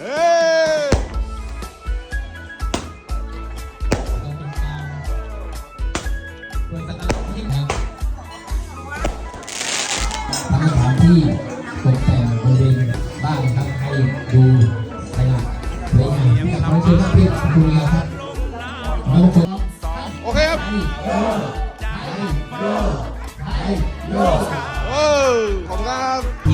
เฮ้ยเปิดสนามที่ครับทำสถานที่ตกแต่งบริเวณบ้านครับให้ดูสง่าสวยงามขอเชิญท่านพี่คุณยาครับน้องคนโอเคครับโยโยเออขอบคุณครับ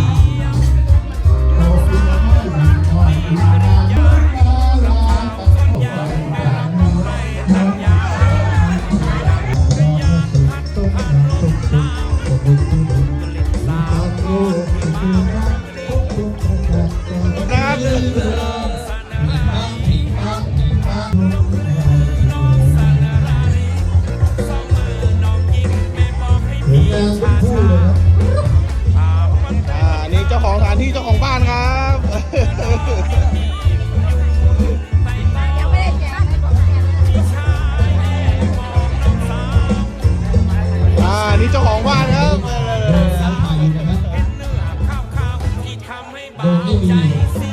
ไม่มี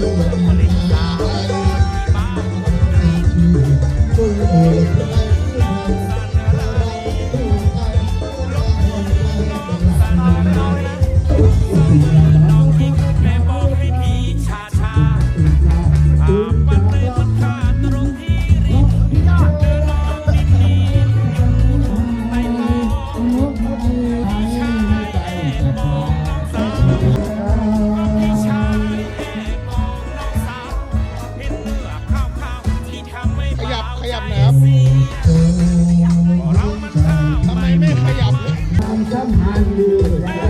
ข สัมพันธ์อย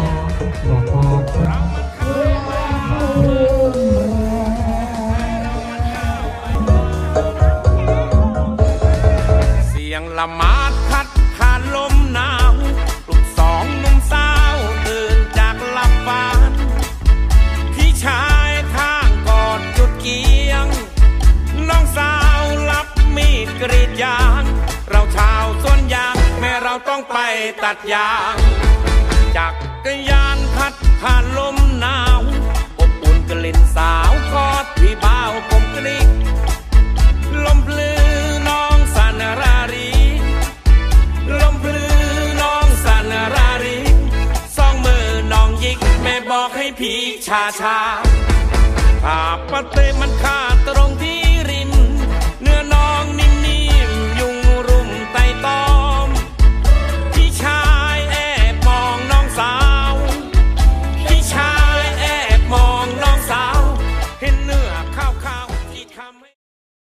ไปตัดยางจากกรยานพัดผ่านลมหนาวอบอุ่นกลิ่นสาวกอดพี่บ่าวผมกลิกลมพลือน้องสันรารีลมพลือน้องสันรารีสองมือน้องยิกแม่บอกให้พี่ชาชาภาพปะเตมันขาตรง